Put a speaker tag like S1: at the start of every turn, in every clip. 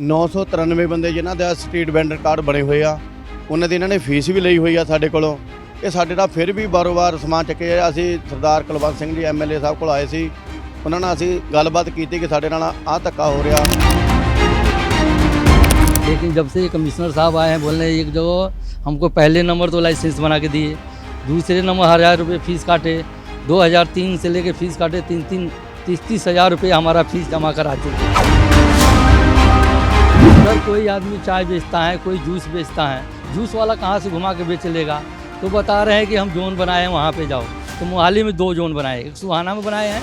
S1: 993 ਬੰਦੇ ਜਿਨ੍ਹਾਂ ਦਾ street vendor card ਬਣੇ ਹੋਏ ਆ ਉਹਨਾਂ ਦੀ ਇਹਨਾਂ ਨੇ ਫੀਸ ਵੀ ਲਈ ਹੋਈ ਆ ਸਾਡੇ ਕੋਲੋਂ ਇਹ ਸਾਡੇ ਨਾਲ ਫਿਰ ਵੀ ਬਾਰੋ-ਬਾਰ ਸਮਾਨ ਚੱਕੇ ਆ। ਅਸੀਂ ਸਰਦਾਰ ਕੁਲਵੰਤ ਸਿੰਘ ਜੀ ਐਮਐਲਏ ਸਾਹਿਬ ਕੋਲ ਆਏ ਸੀ ਉਹਨਾਂ ਨਾਲ ਅਸੀਂ ਗੱਲਬਾਤ ਕੀਤੀ ਕਿ ਸਾਡੇ ਨਾਲ ਆਹ ਧੱਕਾ ਹੋ ਰਿਹਾ
S2: लेकिन जब से ये कमिश्नर साहब आए हैं बोल रहे हैं एक जो हमको पहले नंबर तो लाइसेंस बना के दिए दूसरे नंबर हज़ार रुपये फीस काटे 2003 से लेके फीस काटे तीन तीन तीस तीस हज़ार रुपये हमारा फीस जमा करा चुके अगर कोई आदमी चाय बेचता है, कोई जूस बेचता है, जूस वाला कहाँ से घुमा के बेच लेगा? तो बता रहे हैं कि हम जोन बनाए हैं, वहाँ पे जाओ। तो मोहाली में दो जोन बनाए। एक सुहाना में बनाए हैं,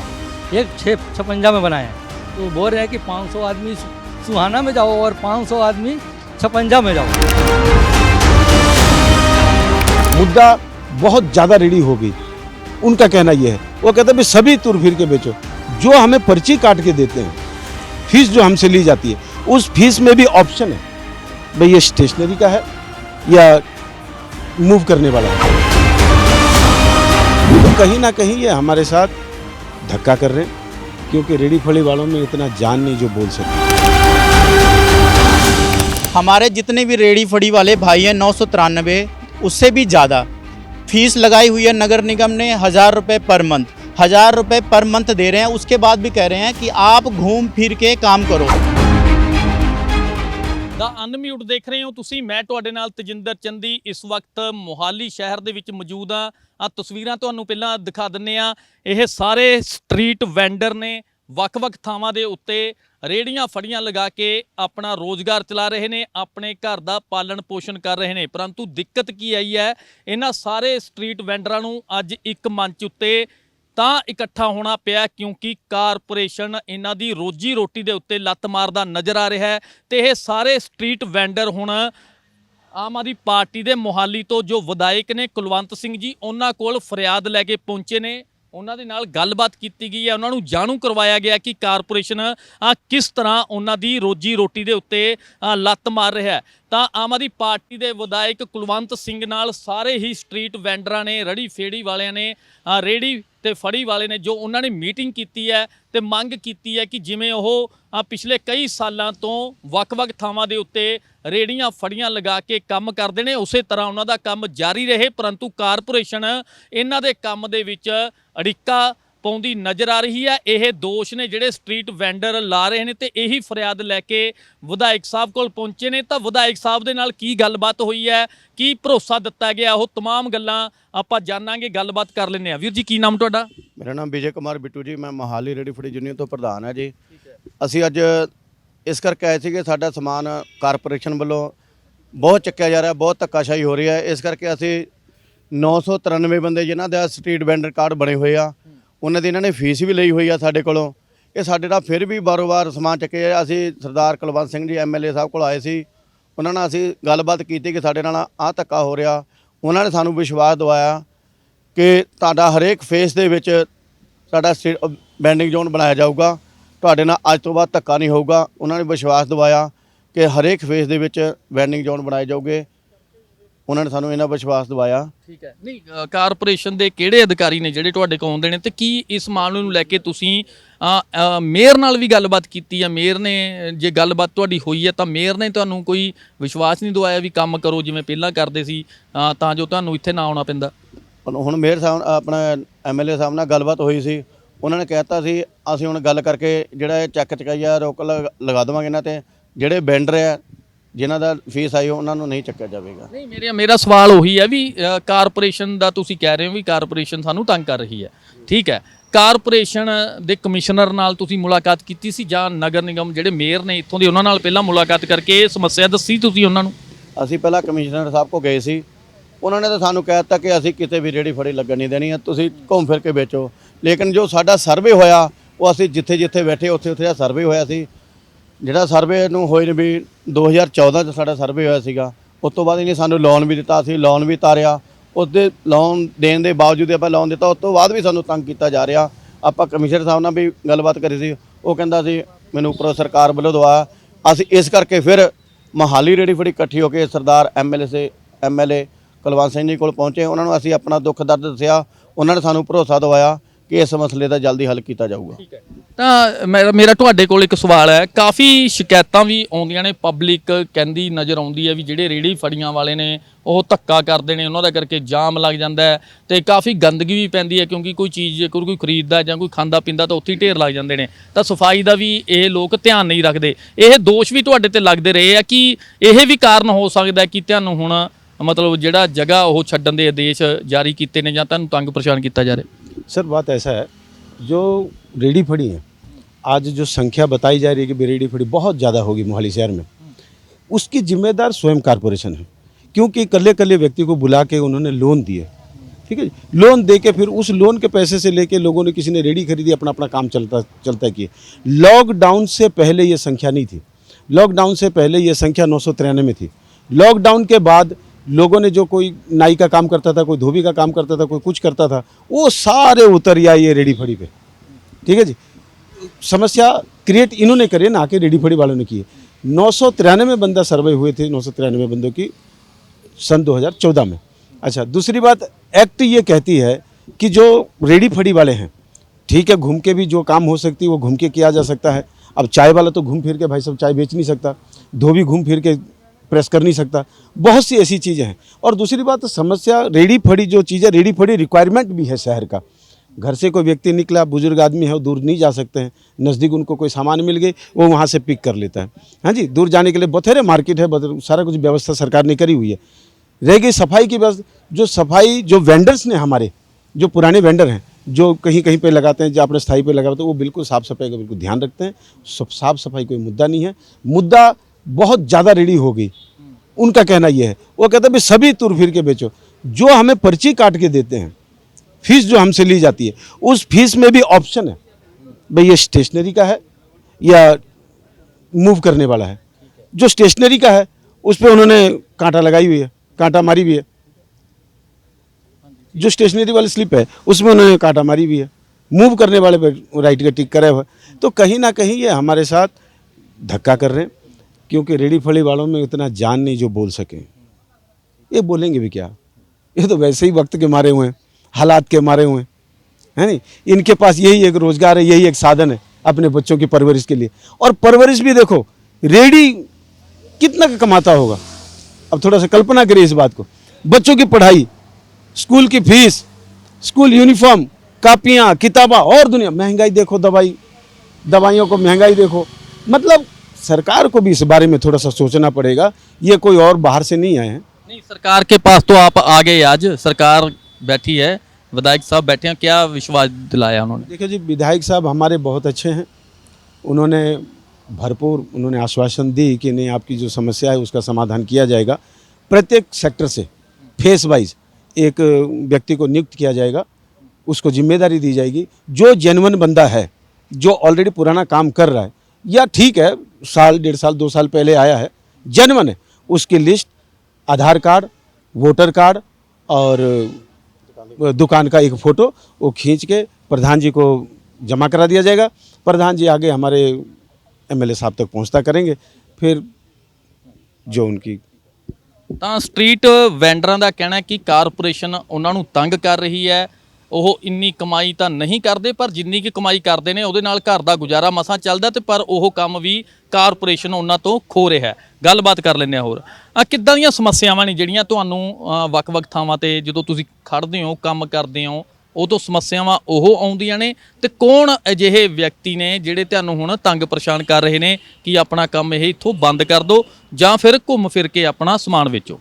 S2: एक छः, छपंजा में बनाए हैं। तो बोल रहे हैं कि 500 आदमी सुहाना में जाओ और 500 आदमी छपंजा में जाओ।
S3: मुद्दा बहुत ज़्यादा रेडी हो गई। उनका कहना यह है। वो कहते हैं सभी तुर फिर के बेचो। जो हमें पर्ची काट के देते हैं, फ़ीस जो हमसे ली जाती है उस फ़ीस में भी ऑप्शन है। भाई, ये स्टेशनरी का है या मूव करने वाला है? तो कहीं ना कहीं ये हमारे साथ धक्का कर रहे हैं, क्योंकि रेडी फड़ी वालों में इतना जान नहीं जो बोल सके
S4: हमारे जितने भी रेडी फड़ी वाले भाई हैं, नौ सौ तिरानवे, उससे भी ज़्यादा। फ़ीस लगाई हुई है नगर निगम ने हज़ार रुपये पर मंथ। हज़ार रुपये पर मंथ दे रहे हैं, उसके बाद भी कह रहे हैं कि आप घूम फिर के काम करो।
S5: ਦਾ ਅਨਮਿਊਟ ਦੇਖ ਰਹੇ ਹੋ ਤੁਸੀਂ। ਮੈਂ ਤੁਹਾਡੇ ਨਾਲ ਤਜਿੰਦਰ ਚੰਦੀ ਇਸ ਵਕਤ ਮੋਹਾਲੀ ਸ਼ਹਿਰ ਦੇ ਵਿੱਚ ਮੌਜੂਦ ਆ ਆ ਤਸਵੀਰਾਂ ਤੁਹਾਨੂੰ ਪਹਿਲਾਂ ਦਿਖਾ ਦਿੰਨੇ ਆ ਇਹ ਸਾਰੇ ਸਟਰੀਟ ਵੈਂਡਰ ਨੇ ਵੱਖ-ਵੱਖ ਥਾਵਾਂ ਦੇ ਉੱਤੇ ਰੇੜੀਆਂ ਫੜੀਆਂ ਲਗਾ ਕੇ ਆਪਣਾ ਰੋਜ਼ਗਾਰ ਚਲਾ ਰਹੇ ਨੇ, ਆਪਣੇ ਘਰ ਦਾ ਪਾਲਣ ਪੋਸ਼ਣ ਕਰ ਰਹੇ ਨੇ। ਪਰੰਤੂ ਦਿੱਕਤ ਕੀ ਆਈ ਹੈ? ਇਹਨਾਂ ਸਾਰੇ ਸਟਰੀਟ ਵੈਂਡਰਾਂ ਨੂੰ ਅੱਜ ਇੱਕ ਮੰਚ ਉੱਤੇ ਤਾਂ ਇਕੱਠਾ ਹੋਣਾ ਪਿਆ ਕਿਉਂਕਿ ਕਾਰਪੋਰੇਸ਼ਨ ਇਹਨਾਂ ਦੀ ਰੋਜੀ ਰੋਟੀ ਦੇ ਉੱਤੇ ਲੱਤ ਮਾਰਦਾ ਨਜ਼ਰ ਆ ਰਿਹਾ ਹੈ ਤੇ ਇਹ ਸਾਰੇ ਸਟਰੀਟ ਵੈਂਡਰ ਹੁਣ ਆਮ ਆਦਮੀ ਪਾਰਟੀ ਦੇ ਮੋਹਾਲੀ ਤੋਂ ਜੋ ਵਿਧਾਇਕ ਨੇ ਕੁਲਵੰਤ ਸਿੰਘ ਜੀ ਉਹਨਾਂ ਕੋਲ ਫਰਿਆਦ ਲੈ ਕੇ ਪਹੁੰਚੇ ਨੇ। ਉਹਨਾਂ ਦੇ ਨਾਲ ਗੱਲਬਾਤ ਕੀਤੀ ਗਈ ਹੈ। ਉਹਨਾਂ ਨੂੰ ਜਾਣੂ ਕਰਵਾਇਆ ਗਿਆ ਕਿ ਕਾਰਪੋਰੇਸ਼ਨ ਆ ਕਿਸ ਤਰ੍ਹਾਂ ਉਹਨਾਂ ਦੀ ਰੋਜੀ ਰੋਟੀ ਦੇ ਉੱਤੇ ਲੱਤ ਮਾਰ ਰਿਹਾ ਹੈ। ਤਾਂ ਆਮ ਆਦਮੀ ਪਾਰਟੀ ਦੇ ਵਿਧਾਇਕ ਕੁਲਵੰਤ ਸਿੰਘ ਨਾਲ ਸਾਰੇ ਹੀ ਸਟਰੀਟ ਵੈਂਡਰਾਂ ਨੇ ਰੜੀ ਫੇੜੀ ਵਾਲਿਆਂ ਨੇ ਆ, ਰੇੜੀ ਤੇ ਫੜੀ ਵਾਲੇ ਨੇ ਜੋ ਉਹਨਾਂ ਨੇ ਮੀਟਿੰਗ ਕੀਤੀ ਹੈ ਤੇ ਮੰਗ ਕੀਤੀ ਹੈ ਕਿ ਜਿਵੇਂ ਉਹ ਪਿਛਲੇ ਕਈ ਸਾਲਾਂ ਤੋਂ ਵੱਖ-ਵੱਖ ਥਾਵਾਂ ਦੇ ਉੱਤੇ ਰੇੜੀਆਂ ਫੜੀਆਂ ਲਗਾ ਕੇ ਕੰਮ ਕਰਦੇ ਨੇ, ਉਸੇ ਤਰ੍ਹਾਂ ਉਹਨਾਂ ਦਾ ਕੰਮ ਜਾਰੀ ਰਹੇ, ਪਰੰਤੂ ਕਾਰਪੋਰੇਸ਼ਨ ਇਹਨਾਂ ਦੇ ਕੰਮ ਦੇ ਵਿੱਚ ਅੜਿੱਕਾ ਪਾਉਂਦੀ ਨਜ਼ਰ ਆ ਰਹੀ ਹੈ ਇਹ ਦੋਸ਼ ਨੇ ਜਿਹੜੇ ਸਟਰੀਟ ਵੈਂਡਰ ਲਾ ਰਹੇ ਨੇ ਤੇ ਇਹੀ ਫਰਿਆਦ ਲੈ ਕੇ ਵਿਧਾਇਕ ਸਾਹਿਬ ਕੋਲ ਪਹੁੰਚੇ ਨੇ ਤਾਂ ਵਿਧਾਇਕ ਸਾਹਿਬ ਦੇ ਨਾਲ ਕੀ ਗੱਲਬਾਤ ਹੋਈ ਹੈ ਕੀ ਭਰੋਸਾ ਦਿੱਤਾ ਗਿਆ ਉਹ तमाम ਗੱਲਾਂ ਆਪਾਂ ਜਾਣਾਂਗੇ ਗੱਲਬਾਤ ਕਰ ਲੈਂਦੇ ਆ ਵੀਰ ਜੀ ਕੀ ਨਾਮ ਤੁਹਾਡਾ
S1: ਮੇਰਾ ਨਾਮ ਵਿਜੇ ਕੁਮਾਰ ਬਿੱਟੂ ਜੀ ਮੈਂ ਮੋਹਾਲੀ ਰੇਡੀ ਫੜੀ ਯੂਨੀਅਨ ਤੋਂ ਪ੍ਰਧਾਨ ਹਾਂ ਜੀ ਅਸੀਂ ਅੱਜ ਇਸ ਕਰਕੇ ਆਏ ਸੀਗੇ ਸਾਡਾ ਸਮਾਨ ਕਾਰਪੋਰੇਸ਼ਨ ਵੱਲੋਂ ਬਹੁਤ ਚੱਕਿਆ ਜਾ ਰਿਹਾ ਬਹੁਤ ਧੱਕਾਸ਼ਾਹੀ ਹੋ ਰਹੀ ਹੈ ਇਸ ਕਰਕੇ ਅਸੀਂ 993 ਬੰਦੇ ਜਿਨ੍ਹਾਂ ਦਾ ਸਟਰੀਟ ਵੈਂਡਰ ਕਾਰਡ ਬਣੇ ਹੋਏ ਆ ਉਹਨਾਂ ਦੀ ਇਹਨਾਂ ਨੇ ਫੀਸ ਵੀ ਲਈ ਹੋਈ ਆ ਸਾਡੇ ਕੋਲੋਂ। ਇਹ ਸਾਡੇ ਨਾਲ ਫਿਰ ਵੀ ਬਾਰੋ-ਬਾਰ ਸਮਾਨ ਚੱਕੇ ਆ। ਅਸੀਂ ਸਰਦਾਰ ਕੁਲਵੰਤ ਸਿੰਘ ਜੀ ਐਮਐਲਏ ਸਾਹਿਬ ਕੋਲ ਆਏ ਸੀ। ਉਹਨਾਂ ਨਾਲ ਅਸੀਂ ਗੱਲਬਾਤ ਕੀਤੀ ਕਿ ਸਾਡੇ ਨਾਲ ਆਹ ਧੱਕਾ ਹੋ ਰਿਹਾ। ਉਹਨਾਂ ਨੇ ਸਾਨੂੰ ਵਿਸ਼ਵਾਸ ਦਿਵਾਇਆ ਕਿ ਤੁਹਾਡਾ ਹਰੇਕ ਫੇਸ ਦੇ ਵਿੱਚ ਸਾਡਾ ਬੈਂਡਿੰਗ ਜ਼ੋਨ ਬਣਾਇਆ ਜਾਊਗਾ। ਤੁਹਾਡੇ ਨਾਲ ਅੱਜ ਤੋਂ ਬਾਅਦ ਧੱਕਾ ਨਹੀਂ ਹੋਊਗਾ। ਉਹਨਾਂ ਨੇ ਵਿਸ਼ਵਾਸ ਦਿਵਾਇਆ ਕਿ ਹਰੇਕ ਫੇਸ ਦੇ ਵਿੱਚ ਬੈਂਡਿੰਗ ਜ਼ੋਨ ਬਣਾਏ ਜਾਊਗੇ। ਉਹਨਾਂ ਨੇ ਸਾਨੂੰ ਇਹਨਾਂ ਵਿਸ਼ਵਾਸ ਦਿਵਾਇਆ।
S5: ਠੀਕ ਹੈ। ਨਹੀਂ ਅ, ਕਾਰਪੋਰੇਸ਼ਨ ਦੇ ਕਿਹੜੇ ਅਧਿਕਾਰੀ ਨੇ ਜਿਹੜੇ ਤੁਹਾਡੇ ਕੋਲ ਆਉਂਦੇ ਨੇ ਤੇ ਕੀ ਇਸ ਮਾਮਲੇ ਨੂੰ ਲੈ ਕੇ ਤੁਸੀਂ ਅ, ਅ, ਮੇਅਰ ਨਾਲ ਵੀ ਗੱਲਬਾਤ ਕੀਤੀ ਹੈ ਮੇਅਰ ਨੇ ਜੇ ਗੱਲਬਾਤ ਤੁਹਾਡੀ ਹੋਈ ਹੈ ਤਾਂ ਮੇਅਰ ਨੇ ਤੁਹਾਨੂੰ ਕੋਈ ਵਿਸ਼ਵਾਸ ਨਹੀਂ ਦਵਾਇਆ ਵੀ ਕੰਮ ਕਰੋ ਜਿਵੇਂ ਪਹਿਲਾਂ ਕਰਦੇ ਸੀ ਅ, ਤਾਂ ਜੋ ਤੁਹਾਨੂੰ ਇੱਥੇ ਨਾ ਆਉਣਾ ਪੈਂਦਾ?
S1: ਹੁਣ- ਹੁਣ ਮੇਅਰ ਸਾਹਿਬ ਆਪਣਾ ਐਮਐਲਏ ਸਾਹਿਬ ਨਾਲ ਗੱਲਬਾਤ ਹੋਈ ਸੀ। ਉਹਨਾਂ ਨੇ ਕਹਿਤਾ ਸੀ ਅਸੀਂ ਹੁਣ ਗੱਲ ਕਰਕੇ ਜਿਹੜਾ ਇਹ ਚੱਕ ਚਕਾਈਆ ਰੋਕ ਲਗ- ਲਗਾ ਦੇਵਾਂਗੇ ਇਹਨਾਂ ਤੇ। ਜਿਹੜੇ ਵੈਂਡਰ ਆ ਜਿਨ੍ਹਾਂ ਦਾ ਫੀਸ ਆਈ ਉਹਨਾਂ ਨੂੰ ਨਹੀਂ ਚੱਕਿਆ ਜਾਵੇਗਾ।
S5: ਨਹੀਂ ਮੇਰੇ ਮੇਰਾ ਸਵਾਲ ਉਹੀ ਹੈ ਵੀ ਅ, ਕਾਰਪੋਰੇਸ਼ਨ ਦਾ ਤੁਸੀਂ ਕਹਿ ਰਹੇ ਹੋ ਵੀ ਕਾਰਪੋਰੇਸ਼ਨ ਸਾਨੂੰ ਤੰਗ ਕਰ ਰਹੀ ਹੈ। ਠੀਕ ਹੈ ਕਾਰਪੋਰੇਸ਼ਨ ਦੇ ਕਮਿਸ਼ਨਰ ਨਾਲ ਤੁਸੀਂ ਮੁਲਾਕਾਤ ਕੀਤੀ ਸੀ ਜਾਂ ਨਗਰ ਨਿਗਮ ਜਿਹੜੇ ਮੇਅਰ ਨੇ ਇੱਥੋਂ ਦੇ ਉਹਨਾਂ ਨਾਲ ਪਹਿਲਾਂ ਮੁਲਾਕਾਤ ਕਰਕੇ ਇਹ ਸਮੱਸਿਆ ਦੱਸੀ ਤੁਸੀਂ ਉਹਨਾਂ ਨੂੰ?
S1: ਅਸੀਂ ਪਹਿਲਾਂ ਕਮਿਸ਼ਨਰ ਸਾਹਿਬ ਕੋ ਗਏ ਸੀ। ਉਹਨਾਂ ਨੇ ਤਾਂ ਸਾਨੂੰ ਕਹਿ ਦਿੱਤਾ ਕਿ ਅਸੀਂ ਕਿਤੇ ਵੀ ਰੇੜੀ ਫੜੀ ਲੱਗਣ ਨਹੀਂ ਦੇਣੀ ਹੈ ਤੁਸੀਂ ਘੁੰਮ ਫਿਰ ਕੇ ਵੇਚੋ। ਲੇਕਿਨ ਜੋ ਸਾਡਾ ਸਰਵੇ ਹੋਇਆ ਉਹ ਅਸੀਂ ਜਿੱਥੇ ਜਿੱਥੇ ਬੈਠੇ ਉੱਥੇ ਉੱਥੇ ਦਾ ਸਰਵੇ ਹੋਇਆ ਸੀ। ਜਿਹੜਾ ਸਰਵੇ ਨੂੰ ਹੋਏ ਨੇ ਵੀ 2014 ਚ ਸਾਡਾ ਸਰਵੇ ਹੋਇਆ ਸੀਗਾ, ਉਸ ਤੋਂ ਬਾਅਦ ਇਹਨੇ ਸਾਨੂੰ ਲੋਨ ਵੀ ਦਿੱਤਾ ਸੀ ਲੋਨ ਵੀ ਤਾਰਿਆ। ਉਸਦੇ ਲੋਨ ਦੇਣ ਦੇ ਬਾਵਜੂਦ ਆਪਾਂ ਲੋਨ ਦਿੱਤਾ, ਉਸ ਤੋਂ ਬਾਅਦ ਵੀ ਸਾਨੂੰ ਤੰਗ ਕੀਤਾ ਜਾ ਰਿਹਾ। ਆਪਾਂ ਕਮਿਸ਼ਨਰ ਸਾਹਿਬ ਨਾਲ ਵੀ ਗੱਲਬਾਤ ਕਰੀ ਸੀ, ਉਹ ਕਹਿੰਦਾ ਸੀ, ਮੈਨੂੰ ਉੱਪਰੋਂ ਸਰਕਾਰ ਵੱਲੋਂ ਦਵਾ ਅਸੀਂ ਇਸ ਕਰਕੇ ਫਿਰ ਮਹਾਲੀ ਰੇੜੀ ਫੜੀ ਇਕੱਠੀ ਹੋ ਕੇ ਸਰਦਾਰ ਐਮਐਲਏ ਸੇ ਐਮਐਲਏ ਕੁਲਵੰਤ ਸਿੰਘ ਜੀ ਕੋਲ ਪਹੁੰਚੇ, ਉਹਨਾਂ ਨੂੰ ਅਸੀਂ ਆਪਣਾ ਦੁੱਖ ਦਰਦ ਦੱਸਿਆ, ਉਹਨਾਂ ਨੇ ਸਾਨੂੰ ਭਰੋਸਾ ਦਵਾਇਆ ਕਿ ਇਸ ਮਸਲੇ ਦਾ ਜਲਦੀ ਹੱਲ ਕੀਤਾ ਜਾਊਗਾ। ਠੀਕ ਹੈ।
S5: ਤਾਂ ਮੇਰਾ ਮੇਰਾ ਤੁਹਾਡੇ ਕੋਲ ਇੱਕ ਸਵਾਲ ਹੈ। ਕਾਫੀ ਸ਼ਿਕਾਇਤਾਂ ਵੀ ਆਉਂਦੀਆਂ ਨੇ, ਪਬਲਿਕ ਕਹਿੰਦੀ ਨਜ਼ਰ ਆਉਂਦੀ ਹੈ ਵੀ ਜਿਹੜੇ ਰੇੜੀ ਫੜੀਆਂ ਵਾਲੇ ਨੇ, ਉਹ ਧੱਕਾ ਕਰਦੇ ਨੇ, ਉਹਨਾਂ ਦਾ ਕਰਕੇ ਜਾਮ ਲੱਗ ਜਾਂਦਾ ਹੈ ਤੇ ਕਾਫੀ ਗੰਦਗੀ ਵੀ ਪੈਂਦੀ ਹੈ ਕਿਉਂਕਿ ਕੋਈ ਚੀਜ਼ ਜੇਕਰ ਕੋਈ ਖਰੀਦਦਾ ਜਾਂ ਕੋਈ ਖਾਂਦਾ ਪੀਂਦਾ ਤਾਂ ਉੱਥੇ ਹੀ ਢੇਰ ਲੱਗ ਜਾਂਦੇ ਨੇ। ਤਾਂ ਸਫ਼ਾਈ ਦਾ ਵੀ ਇਹ ਲੋਕ ਧਿਆਨ ਨਹੀਂ ਰੱਖਦੇ। ਇਹ ਦੋਸ਼ ਵੀ ਤੁਹਾਡੇ ਤੇ ਲੱਗਦੇ ਰਹੇ ਆ ਕਿ ਇਹ ਵੀ ਕਾਰਨ ਹੋ ਸਕਦਾ ਕਿ ਤੁਹਾਨੂੰ ਹੁਣ ਮਤਲਬ ਜਿਹੜਾ ਜਗ੍ਹਾ ਉਹ ਛੱਡਣ ਦੇ ਆਦੇਸ਼ ਜਾਰੀ ਕੀਤੇ ਨੇ ਜਾਂ ਤੁਹਾਨੂੰ ਤੰਗ ਪਰੇਸ਼ਾਨ ਕੀਤਾ ਜਾ ਰਿਹਾ।
S3: सर, बात ऐसा है, जो रेडी फड़ी है, आज जो संख्या बताई जा रही है कि रेडी फड़ी बहुत ज़्यादा होगी मोहाली शहर में, उसकी जिम्मेदार स्वयं कारपोरेशन है, क्योंकि कल्ले कल्ले व्यक्ति को बुला के उन्होंने लोन दिए, ठीक है लोन दे के फिर उस लोन के पैसे से लेके लोगों ने किसी ने रेडी खरीदी अपना अपना काम चलता चलता किए लॉकडाउन से पहले ये संख्या नहीं थी, लॉकडाउन से पहले ये संख्या नौ में थी, लॉकडाउन के बाद लोगों ने जो कोई नाई का काम करता था, कोई धोबी का काम करता था, कोई कुछ करता था, वो सारे उतर आए ये रेडी फड़ी पे। ठीक है जी? समस्या क्रिएट इन्होंने करी ना कि रेडी फड़ी वालों ने की है। नौ सौ तिरानवे बंदा सर्वे हुए थे, नौ सौ तिरानवे बंदों की, सन 2014 में। अच्छा दूसरी बात एक्ट ये कहती है कि जो रेडी फड़ी वाले हैं, ठीक है, घूम के भी जो काम हो सकती है, वो घूम के किया जा सकता है। अब चाय वाला तो घूम फिर के भाई सब चाय बेच नहीं सकता। धोबी घूम फिर के प्रेस कर नहीं सकता। बहुत सी ऐसी चीज़ें हैं। और दूसरी बात, समस्या रेडी फड़ी जो चीज़ रेडी फड़ी रिक्वायरमेंट भी है शहर का। घर से कोई व्यक्ति निकला, बुज़ुर्ग आदमी है, वो दूर नहीं जा सकते हैं। नज़दीक उनको कोई सामान मिल गई वो वहाँ से पिक कर लेता है। हाँ जी, दूर जाने के लिए बथेरे मार्केट है सारा कुछ व्यवस्था सरकार ने करी हुई है। रह गई सफ़ाई की व्यवस्था। जो सफ़ाई, जो वेंडर्स ने हमारे, जो पुराने वेंडर हैं, जो कहीं कहीं पे लगाते हैं, जो अपने स्थायी पे लगाते हैं, वो बिल्कुल साफ़ सफ़ाई का बिल्कुल ध्यान रखते हैं। साफ़ सफ़ाई कोई मुद्दा नहीं है। मुद्दा बहुत ज़्यादा रेडी हो गई। उनका कहना यह है। वो कहते हैं, भाई, सभी तुर फिर के बेचो। जो हमें पर्ची काट के देते हैं, फ़ीस जो हमसे ली जाती है, उस फ़ीस में भी ऑप्शन है। भाई, ये स्टेशनरी का है, या मूव करने वाला है। जो स्टेशनरी का है, उस पर उन्होंने कांटा लगाई हुई है, कांटा मारी हुई है। जो स्टेशनरी वाली स्लिप है, उसमें उन्होंने कांटा मारी हुई है। मूव करने वाले पे राइट का टिक करे हुआ। तो कहीं ना कहीं ये हमारे साथ धक्का कर रहे हैं। क्योंकि रेडी फड़ी वालों में इतना जान नहीं जो बोल सकें। ये बोलेंगे भी क्या? ये तो वैसे ही वक्त के मारे हुए हैं, हालात के मारे हुए हैं, है नहीं? इनके पास यही एक रोज़गार है, यही एक साधन है अपने बच्चों की परवरिश के लिए। और परवरिश भी देखो, रेडी कितना का कमाता होगा? अब थोड़ा सा कल्पना करिए इस बात को। बच्चों की पढ़ाई, स्कूल की फ़ीस, स्कूल यूनिफॉर्म, कापियाँ, किताबा, और दुनिया। महँगाई देखो दवाई, दवाइयों को महँगाई देखो। मतलब सरकार को भी इस बारे में थोड़ा सा सोचना पड़ेगा। ये कोई और बाहर से नहीं आए हैं।
S5: नहीं सरकार के पास तो आप आ गए आज सरकार बैठी है विधायक साहब बैठे हैं क्या विश्वास दिलाया उन्होंने?
S3: देखिए जी विधायक साहब हमारे बहुत अच्छे हैं। उन्होंने भरपूर उन्होंने आश्वासन दी कि नहीं आपकी जो समस्या है उसका समाधान किया जाएगा। प्रत्येक सेक्टर से फेस वाइज एक व्यक्ति को नियुक्त किया जाएगा उसको ज़िम्मेदारी दी जाएगी। जो जेनवन बंदा है जो ऑलरेडी पुराना काम कर रहा है या ठीक है साल डेढ़ साल दो साल पहले आया है जेनवन है उसकी list Aadhaar card voter card और दुकान का एक फ़ोटो वो खींच के प्रधान जी को जमा करा दिया जाएगा प्रधान जी आगे हमारे एमएलए साहब तक पहुंचता करेंगे फिर जो उनकी
S5: ਤਾਂ ਸਟਰੀਟ ਵੈਂਡਰਾਂ ਦਾ ਕਹਿਣਾ ਹੈ ਕਿ ਕਾਰਪੋਰੇਸ਼ਨ ਉਹਨਾਂ ਨੂੰ ਤੰਗ ਕਰ ਰਹੀ ਹੈ ਉਹ ਇੰਨੀ ਕਮਾਈ ਤਾਂ ਨਹੀਂ ਕਰਦੇ, ਪਰ ਜਿੰਨੀ ਕਿ ਕਮਾਈ ਕਰਦੇ ਨੇ, ਉਹਦੇ ਨਾਲ ਘਰ ਦਾ ਗੁਜ਼ਾਰਾ ਮਸਾਂ ਚੱਲਦਾ ਤੇ ਪਰ ਉਹ ਕੰਮ ਵੀ ਕਾਰਪੋਰੇਸ਼ਨ ਉਹਨਾਂ ਤੋਂ ਖੋ ਰਿਹਾ ਗੱਲਬਾਤ ਕਰ ਲੈਂਦੇ ਆ ਹੋਰ। ਆ ਕਿੱਦਾਂ ਦੀਆਂ ਸਮੱਸਿਆਵਾਂ ਨੇ ਜਿਹੜੀਆਂ ਤੁਹਾਨੂੰ ਵੱਖ-ਵੱਖ ਥਾਵਾਂ ਤੇ ਜਦੋਂ ਤੁਸੀਂ ਖੜਦੇ ਹੋ, ਕੰਮ ਕਰਦੇ ਹੋ, ਉਹ ਤੋਂ ਸਮੱਸਿਆਵਾਂ ਉਹ ਆਉਂਦੀਆਂ ਨੇ ਤੇ ਕੌਣ ਅਜਿਹੇ ਵਿਅਕਤੀ ਨੇ ਜਿਹੜੇ ਤੁਹਾਨੂੰ ਹੁਣ ਤੰਗ ਪਰੇਸ਼ਾਨ ਕਰ ਰਹੇ ਨੇ ਕਿ ਆਪਣਾ ਕੰਮ ਇਹ ਇੱਥੋਂ ਬੰਦ ਕਰ ਦਿਓ ਜਾਂ ਫਿਰ ਘੁੰਮ ਫਿਰ ਕੇ ਆਪਣਾ ਸਮਾਨ ਵੇਚੋ?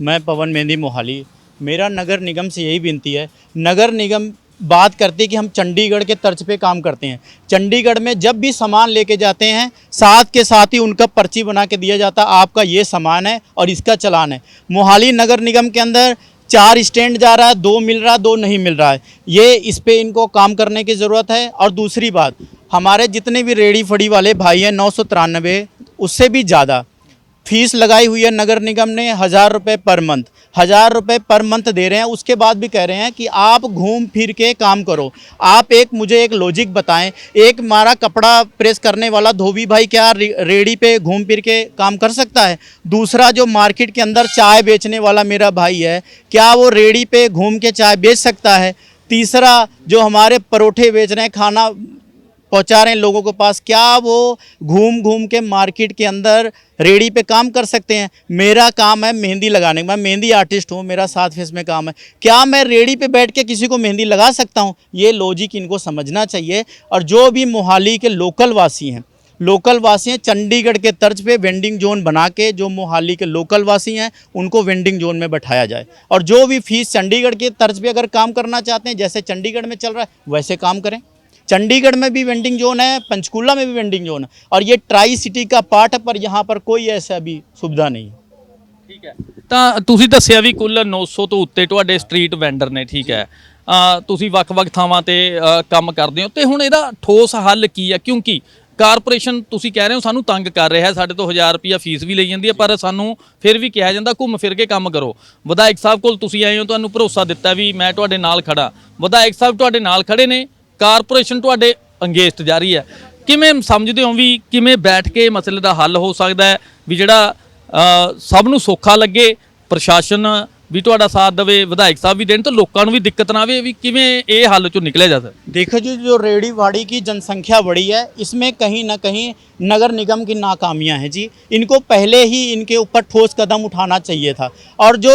S4: ਮੈਂ ਪਵਨ ਮਹਿੰਦੀ ਮੋਹਾਲੀ। मेरा नगर निगम से यही विनती है, नगर निगम बात करती कि हम चंडीगढ़ के तर्ज पे काम करते हैं। चंडीगढ़ में जब भी सामान लेके जाते हैं, साथ के साथ ही उनका पर्ची बना के दिया जाता, आपका ये सामान है और इसका चलान है। मोहाली नगर निगम के अंदर चार स्टैंड जा रहा है, दो मिल रहा है दो नहीं मिल रहा है। ये इस पर इनको काम करने की ज़रूरत है। और दूसरी बात, हमारे जितने भी रेडी फड़ी वाले भाई हैं, नौ सौ तिरानवे, उससे भी ज़्यादा फ़ीस लगाई हुई है नगर निगम ने हज़ार रुपये पर मंथ। हज़ार रुपये पर मंथ दे रहे हैं। उसके बाद भी कह रहे हैं कि आप घूम फिर के काम करो। आप एक, मुझे एक लॉजिक बताएँ। एक हमारा कपड़ा प्रेस करने वाला धोबी भाई क्या रेडी पे घूम फिर के काम कर सकता है? दूसरा जो मार्केट के अंदर चाय बेचने वाला मेरा भाई है, क्या वो रेडी पे घूम के चाय बेच सकता है? तीसरा जो हमारे परोठे बेच रहे हैं, खाना पहुँचा रहे हैं लोगों के पास, क्या वो घूम घूम के मार्केट के अंदर रेडी पे काम कर सकते हैं? मेरा काम है मेहंदी लगाने मैं मेहंदी आर्टिस्ट हूँ, मेरा सात फेस में काम है। क्या मैं रेडी पे बैठ के किसी को मेहंदी लगा सकता हूँ? ये लॉजिक इनको समझना चाहिए। और जो भी मोहाली के लोकल वासी हैं लोकल वासी हैं, चंडीगढ़ के तर्ज पे वेंडिंग जोन बना के जो मोहाली के लोकल वासी हैं, उनको वेंडिंग जोन में बैठाया जाए। और जो भी फ़ीस चंडीगढ़ के तर्ज पे अगर काम करना चाहते हैं, जैसे चंडीगढ़ में चल रहा है, वैसे काम करें। चंडीगढ़ में भी वेंडिंग जोन है पंचकूला में भी वेंडिंग जोन है और ये ट्राई सिटी का पार्ट है पर यहाँ पर कोई ऐसा भी सुविधा नहीं है
S5: ਠੀਕ ਹੈ ਤਾਂ ਤੁਸੀਂ ਦੱਸਿਆ ਵੀ ਕੁੱਲ 900 ਤੋਂ ਉੱਤੇ ਤੁਹਾਡੇ ਸਟਰੀਟ ਵੈਂਡਰ ਨੇ ਠੀਕ ਹੈ ਅ, ਤੁਸੀਂ ਵੱਖ-ਵੱਖ ਥਾਵਾਂ ਤੇ ਅ, ਕੰਮ ਕਰਦੇ ਹੋ ਤੇ ਹੁਣ ਇਹਦਾ ਠੋਸ ਹੱਲ ਕੀ ਹੈ ਕਿਉਂਕਿ ਕਾਰਪੋਰੇਸ਼ਨ ਤੁਸੀਂ ਕਹਿ ਰਹੇ ਹੋ ਸਾਨੂੰ ਤੰਗ ਕਰ ਰਿਹਾ ਹੈ ਸਾਡੇ ਤੋਂ 1000 ਰੁਪਿਆ ਫੀਸ ਵੀ ਲਈ ਜਾਂਦੀ ਹੈ ਪਰ ਸਾਨੂੰ ਫਿਰ ਵੀ ਕਿਹਾ ਜਾਂਦਾ ਘੁੰਮ ਫਿਰ ਕੇ ਕੰਮ ਕਰੋ ਵਿਧਾਇਕ ਸਾਹਿਬ ਕੋਲ ਤੁਸੀਂ ਆਏ ਹੋ ਤੁਹਾਨੂੰ ਭਰੋਸਾ ਦਿੱਤਾ ਵੀ ਮੈਂ ਤੁਹਾਡੇ ਨਾਲ ਖੜਾ ਵਿਧਾਇਕ ਸਾਹਿਬ ਤੁਹਾਡੇ ਨਾਲ ਖੜੇ ਨੇ ਕਾਰਪੋਰੇਸ਼ਨ ਤੁਹਾਡੇ ਅੰਗੇਸਟ ਜਾ ਰਹੀ ਹੈ ਕਿਵੇਂ ਸਮਝਦੇ ਹੋ ਵੀ ਕਿਵੇਂ ਬੈਠ ਕੇ ਮਸਲੇ ਦਾ ਹੱਲ ਹੋ ਸਕਦਾ ਹੈ ਵੀ ਜਿਹੜਾ ਅ, ਸਭ ਨੂੰ ਸੌਖਾ ਲੱਗੇ ਪ੍ਰਸ਼ਾਸਨ ਵੀ ਤੁਹਾਡਾ ਸਾਥ ਦੇਵੇ ਵਿਧਾਇਕ ਸਾਹਿਬ ਵੀ ਦੇਣ ਤਾਂ ਲੋਕਾਂ ਨੂੰ ਵੀ ਦਿੱਕਤ ਨਾ ਆਵੇ ਵੀ ਕਿਵੇਂ ਇਹ ਹੱਲ ਚੋਂ ਨਿਕਲਿਆ ਜਾ ਸਕਦਾ
S4: देखो जी जो रेडी वाड़ी की जनसंख्या बढ़ी है इसमें कहीं ना कहीं नगर निगम की नाकामियां हैं जी इनको पहले ही इनके ऊपर ठोस कदम उठाना चाहिए था और जो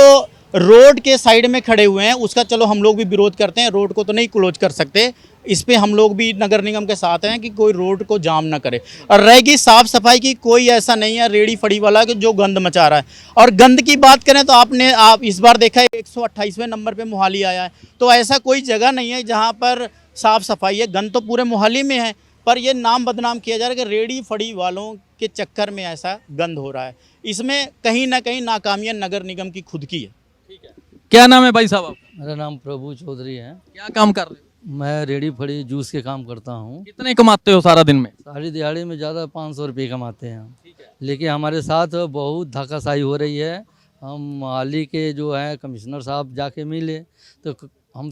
S4: रोड के साइड में खड़े हुए हैं उसका चलो हम लोग भी विरोध करते हैं रोड को तो नहीं क्लोज कर सकते इस पर हम लोग भी नगर निगम के साथ हैं कि कोई रोड को जाम ना करे। और रहेगी साफ़ सफ़ाई की कोई ऐसा नहीं है रेडी फड़ी वाला कि जो गंद मचा रहा है। और गंद की बात करें तो आपने आप इस बार देखा है एक सौ नंबर पे मोहाली आया है। तो ऐसा कोई जगह नहीं है जहाँ पर साफ़ सफ़ाई है। गंद तो पूरे मोहाली में है पर ये नाम बदनाम किया जा रहा है कि रेडी फड़ी वालों के चक्कर में ऐसा गंद हो रहा है। इसमें कहीं ना कहीं नाकामियाँ नगर निगम की खुद की है। ठीक है।
S5: क्या नाम है भाई साहब आपका
S2: मेरा नाम प्रभु चौधरी है।
S5: क्या काम कर रहे हो?
S2: मैं रेडी फड़ी जूस के काम करता हूँ।
S5: कितने कमाते हो सारा दिन में?
S2: साड़ी दिहाड़ी में ज़्यादा पाँच सौ रुपये कमाते हैं लेकिन हमारे साथ बहुत धक्काशाही हो रही है। हम मोहाली के जो है कमिश्नर साहब जाके मिले तो हम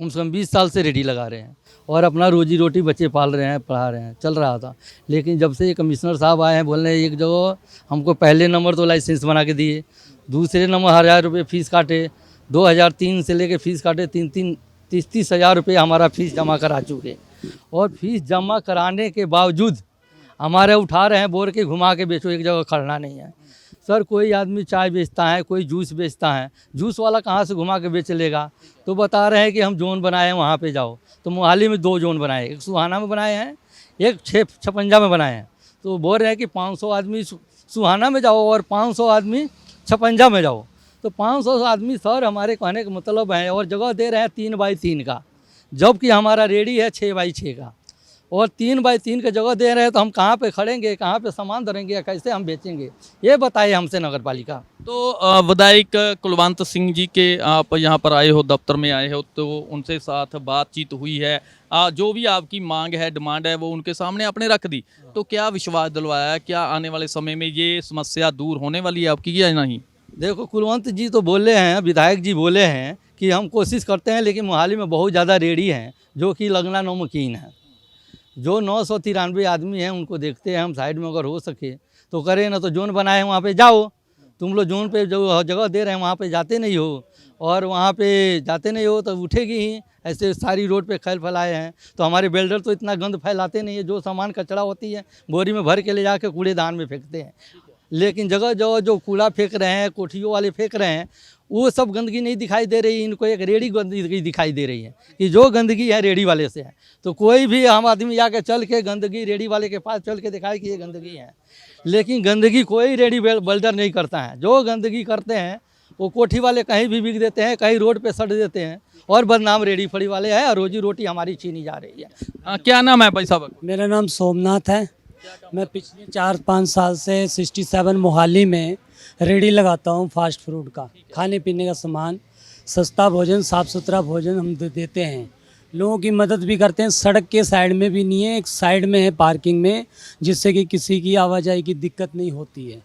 S2: कम से कम बीस साल से रेडी लगा रहे हैं और अपना रोजी रोटी बच्चे पाल रहे हैं पढ़ा रहे हैं चल रहा था। लेकिन जब से ये कमिश्नर साहब आए हैं बोल रहे हैं एक जगह हमको पहले नंबर तो लाइसेंस बना के दिए दूसरे नंबर हज़ार रुपये फ़ीस काटे दो हज़ार तीन से लेके फ़ीस काटे तीन तीन तीस तीस हज़ार रुपये हमारा फ़ीस जमा करा चुके और फ़ीस जमा कराने के बावजूद हमारे उठा रहे हैं, बोर के घुमा के बेचो, एक जगह खड़ना नहीं है। सर, कोई आदमी चाय बेचता है, कोई जूस बेचता है, जूस वाला कहाँ से घुमा के बेच लेगा? तो बता रहे हैं कि हम जोन बनाए हैं, वहाँ पे जाओ। तो मोहाली में दो जोन बनाए, एक सुहाना में बनाए हैं, एक छः, छपंजा में बनाए हैं। तो बोल रहे हैं कि 500 आदमी सुहाना में जाओ और 500 आदमी छपंजा में जाओ। तो 500 आदमी सर हमारे कहने का मतलब है, और जगह दे रहे हैं तीन बाई तीन का, जबकि हमारा रेडी है छः बाई छः का। और तीन बाई तीन का जगह दे रहे हैं तो हम कहाँ पे खड़ेंगे, कहाँ पे सामान धरेंगे या कैसे हम बेचेंगे, ये बताइए हमसे नगर पालिका
S5: तो विधायक कुलवंत सिंह जी के आप यहाँ पर आए हो, दफ्तर में आए हो तो उनसे साथ बातचीत हुई है। जो भी आपकी मांग है, डिमांड है, वो उनके सामने आपने रख दी। तो क्या विश्वास दिलवाया? क्या आने वाले समय में ये समस्या दूर होने वाली है आपकी या नहीं?
S2: देखो, कुलवंत जी तो बोले हैं, विधायक जी बोले हैं कि हम कोशिश करते हैं, लेकिन मोहाली में बहुत ज़्यादा रेडी हैं, जो कि लगना नामुमकिन है। जो नौ सौ तिरानवे आदमी हैं, उनको देखते हैं, हम साइड में अगर हो सके तो करें, ना तो जोन बनाए, वहाँ पे जाओ। तुम लोग जोन पे जो जगह दे रहे हैं, वहाँ पे जाते नहीं हो, और वहाँ पे जाते नहीं हो तो उठेगी ही, ऐसे सारी रोड पे खैल फैलाए हैं। तो हमारे बिल्डर तो इतना गंद फैलाते नहीं है, जो सामान कचरा होती है, बोरी में भर के ले जाके कूड़ेदान में फेंकते हैं। लेकिन जगह जगह जो कूड़ा फेंक रहे हैं कोठियों वाले फेंक रहे हैं वो सब गंदगी नहीं दिखाई दे रही इनको एक रेडी गंदगी दिखाई दे रही है कि जो गंदगी है रेडी वाले से है। तो कोई भी हम आदमी जाके चल के गंदगी रेडी वाले के पास चल के दिखाए कि ये गंदगी है। लेकिन गंदगी कोई रेडी बिल्डर नहीं करता है। जो गंदगी करते हैं वो कोठी वाले कहीं भी बिक देते हैं कहीं रोड पे सट देते हैं और बदनाम रेडी फड़ी वाले हैं और रोजी रोटी हमारी छीनी जा रही है।
S5: आ, क्या नाम है भाई साहब?
S6: मेरा नाम सोमनाथ है। मैं पिछले चार पाँच साल से 67 मोहाली में रेडी लगाता हूँ फास्ट फ़ूड का। खाने पीने का सामान, सस्ता भोजन साफ़ सुथरा भोजन हम देते हैं। लोगों की मदद भी करते हैं, सड़क के साइड में भी नहीं है, एक साइड में है पार्किंग में, जिससे कि किसी की आवाजाही की दिक्कत नहीं होती है।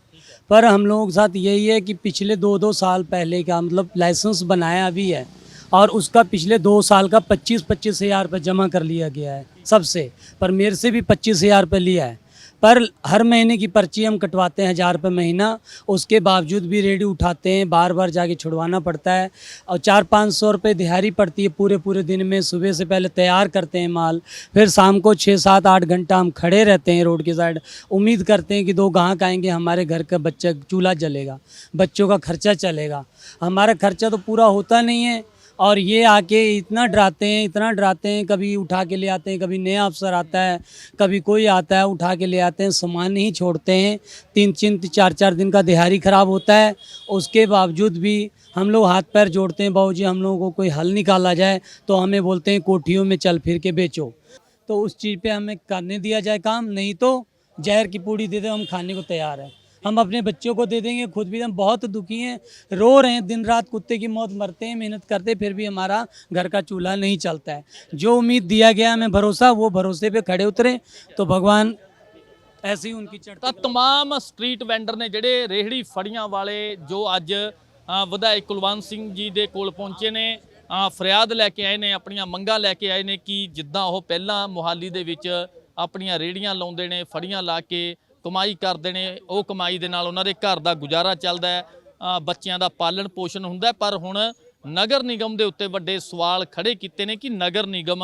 S6: पर हम लोगों के साथ यही है कि पिछले दो दो साल पहले का मतलब लाइसेंस बनाया भी है और उसका पिछले दो साल का पच्चीस पच्चीस हज़ार रुपये जमा कर लिया गया है सबसे, पर मेरे से भी पच्चीस हज़ार रुपये लिया है। पर हर महीने की पर्ची हम कटवाते हैं हज़ार रुपये महीना, उसके बावजूद भी रेडी उठाते हैं बार बार जाके छुड़वाना पड़ता है और चार पाँच सौ रुपये दिहाड़ी पड़ती है पूरे पूरे दिन में, सुबह से पहले तैयार करते हैं माल, फिर शाम को छः सात आठ घंटा हम खड़े रहते हैं रोड के साइड। उम्मीद करते हैं कि दो ग्राहक आएँगे, हमारे घर का बच्चा चूल्हा जलेगा, बच्चों का खर्चा चलेगा। हमारा खर्चा तो पूरा होता नहीं है और ये आके इतना डराते हैं, इतना डराते हैं, कभी उठा के ले आते हैं, कभी नया अफसर आता है, कभी कोई आता है, उठा के ले आते हैं, सामान नहीं छोड़ते हैं। तीन तीन चार चार दिन का दिहाड़ी ख़राब होता है, उसके बावजूद भी हम लोग हाथ पैर जोड़ते हैं बाबू जी हम लोगों को कोई हल निकाला जाए तो हमें बोलते हैं, कोठियों में चल फिर के बेचो। तो उस चीज़ पे हमें करने दिया जाए काम, नहीं तो जहर की पूड़ी दे दे, हम खाने को तैयार हैं। हम अपने बच्चों को दे देंगे खुद भी हम बहुत दुखी हैं रो रहे हैं दिन रात कुत्ते की मौत मरते हैं मेहनत करते हैं, फिर भी हमारा घर का चूल्हा नहीं चलता है जो उम्मीद दिया गया हमें भरोसा वो भरोसे पे खड़े उतरे तो भगवान ऐसे ही उनकी
S5: ਤਾਂ
S6: चढ़ती
S5: तमाम ਸਟਰੀਟ ਵੈਂਡਰ ਨੇ ਜਿਹੜੇ ਰੇਹੜੀ ਫੜੀਆਂ ਵਾਲੇ ਜੋ ਅੱਜ ਅ, ਵਿਧਾਇਕ ਕੁਲਵੰਤ ਸਿੰਘ ਜੀ ਦੇ ਕੋਲ ਪਹੁੰਚੇ ਨੇ ਅ, ਫਰਿਆਦ ਲੈ ਕੇ ਆਏ ਨੇ ਆਪਣੀਆਂ ਮੰਗਾਂ ਲੈ ਕੇ ਆਏ ਨੇ ਕਿ ਜਿੱਦਾਂ ਉਹ ਪਹਿਲਾਂ ਮੁਹਾਲੀ ਦੇ ਵਿੱਚ ਆਪਣੀਆਂ ਰੇਹੜੀਆਂ ਲਾਉਂਦੇ ਨੇ ਫੜੀਆਂ ਲਾ ਕੇ ਕਮਾਈ ਕਰਦੇ ਨੇ, ਉਹ ਕਮਾਈ ਦੇ ਨਾਲ ਉਹਨਾਂ ਦੇ ਘਰ ਦਾ ਗੁਜ਼ਾਰਾ ਚੱਲਦਾ ਹੈ ਬੱਚਿਆਂ ਦਾ ਪਾਲਣ ਪੋਸ਼ਣ ਹੁੰਦਾ ਪਰ ਹੁਣ ਨਗਰ ਨਿਗਮ ਦੇ ਉੱਤੇ ਵੱਡੇ ਸਵਾਲ ਖੜੇ ਕੀਤੇ ਨੇ ਕਿ ਨਗਰ ਨਿਗਮ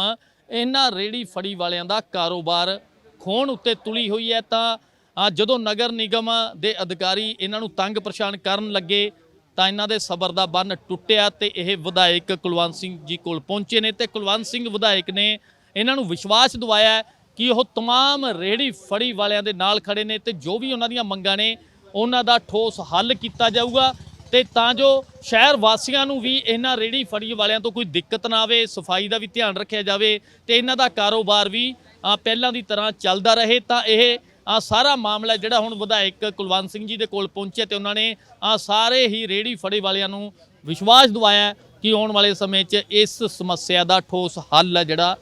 S5: ਇਹਨਾਂ ਰੇਹੜੀ ਫੜੀ ਵਾਲਿਆਂ ਦਾ ਕਾਰੋਬਾਰ ਖੋਣ ਉੱਤੇ ਤੁਲੀ ਹੋਈ ਹੈ ਤਾਂ ਜਦੋਂ ਨਗਰ ਨਿਗਮ ਦੇ ਅਧਿਕਾਰੀ ਇਹਨਾਂ ਨੂੰ ਤੰਗ ਪਰੇਸ਼ਾਨ ਕਰਨ ਲੱਗੇ ਤਾਂ ਇਹਨਾਂ ਦੇ ਸਬਰ ਦਾ ਬੰਨ ਟੁੱਟਿਆ ਤੇ ਇਹ ਵਿਧਾਇਕ ਕੁਲਵੰਤ ਸਿੰਘ ਜੀ ਕੋਲ ਪਹੁੰਚੇ ਨੇ ਤੇ ਕੁਲਵੰਤ ਸਿੰਘ ਵਿਧਾਇਕ ਨੇ ਇਹਨਾਂ ਨੂੰ ਵਿਸ਼ਵਾਸ ਦਿਵਾਇਆ ਕਿ ਉਹ तमाम ਰੇਹੜੀ ਫੜੀ ਵਾਲਿਆਂ ਦੇ ਨਾਲ ਖੜੇ ਨੇ ਤੇ ਜੋ ਵੀ ਉਹਨਾਂ ਦੀਆਂ ਮੰਗਾਂ ਨੇ ਉਹਨਾਂ ਦਾ ਠੋਸ ਹੱਲ ਕੀਤਾ ਜਾਊਗਾ ਤੇ ਤਾਂ ਜੋ ਸ਼ਹਿਰ ਵਾਸੀਆਂ ਨੂੰ ਵੀ ਇਹਨਾਂ ਰੇਹੜੀ ਫੜੀ ਵਾਲਿਆਂ ਤੋਂ ਕੋਈ ਦਿੱਕਤ ਨਾ ਆਵੇ ਸਫਾਈ ਦਾ ਵੀ ਧਿਆਨ ਰੱਖਿਆ ਜਾਵੇ ਤੇ ਇਹਨਾਂ ਦਾ ਕਾਰੋਬਾਰ ਵੀ ਅ, ਪਹਿਲਾਂ ਦੀ ਤਰ੍ਹਾਂ ਚੱਲਦਾ ਰਹੇ ਤਾਂ ਇਹ ਆ ਸਾਰਾ ਮਾਮਲਾ ਜਿਹੜਾ ਹੁਣ ਵਿਧਾਇਕ ਕੁਲਵੰਤ ਸਿੰਘ ਜੀ ਦੇ ਕੋਲ ਪਹੁੰਚੇ ਤੇ ਉਹਨਾਂ ਨੇ ਆ ਸਾਰੇ ਹੀ ਰੇਹੜੀ ਫੜੇ ਵਾਲਿਆਂ ਨੂੰ ਵਿਸ਼ਵਾਸ ਦਿਵਾਇਆ ਕਿ ਆਉਣ ਵਾਲੇ ਸਮੇਂ 'ਚ ਇਸ ਸਮੱਸਿਆ ਦਾ ਠੋਸ ਹੱਲ ਹੈ ਜਿਹੜਾ ਆ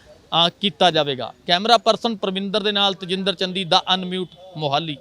S5: ਕੀਤਾ ਜਾਵੇਗਾ। ਕੈਮਰਾ ਪਰਸਨ ਪ੍ਰਵਿੰਦਰ ਦੇ ਨਾਲ ਤਜਿੰਦਰ ਚੰਦੀ ਦਾ ਅਨਮਿਊਟ ਮੋਹਾਲੀ।